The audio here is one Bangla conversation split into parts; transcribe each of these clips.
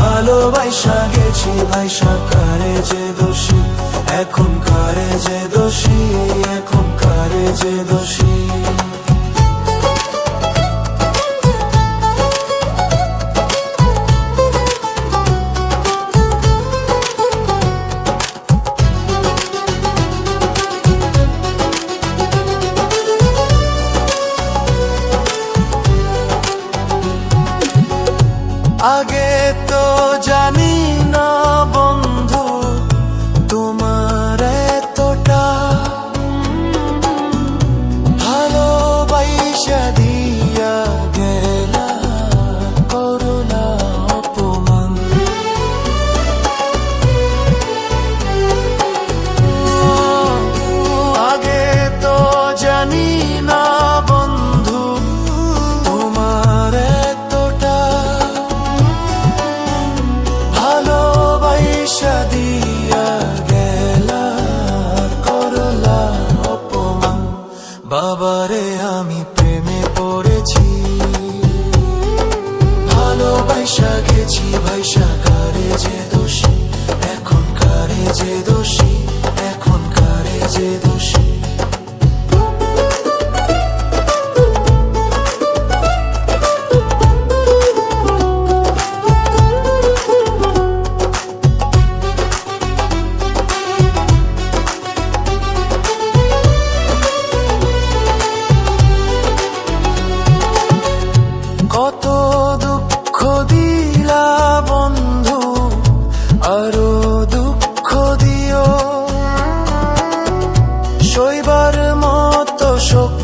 ভালোবাসা গেছি ভাইসা কারে যে দোষী? এখন কারে যে দোষী? এখন কারে যে দোষী? আগে तो বাবারে আমি প্রেমে পড়েছি ভালোবাসা গেছি ভাইসা çok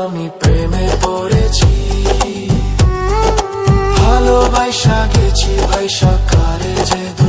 আমি প্রেমে পড়েছি। ভালোবাসা গেছি বৈশাখ কারে যে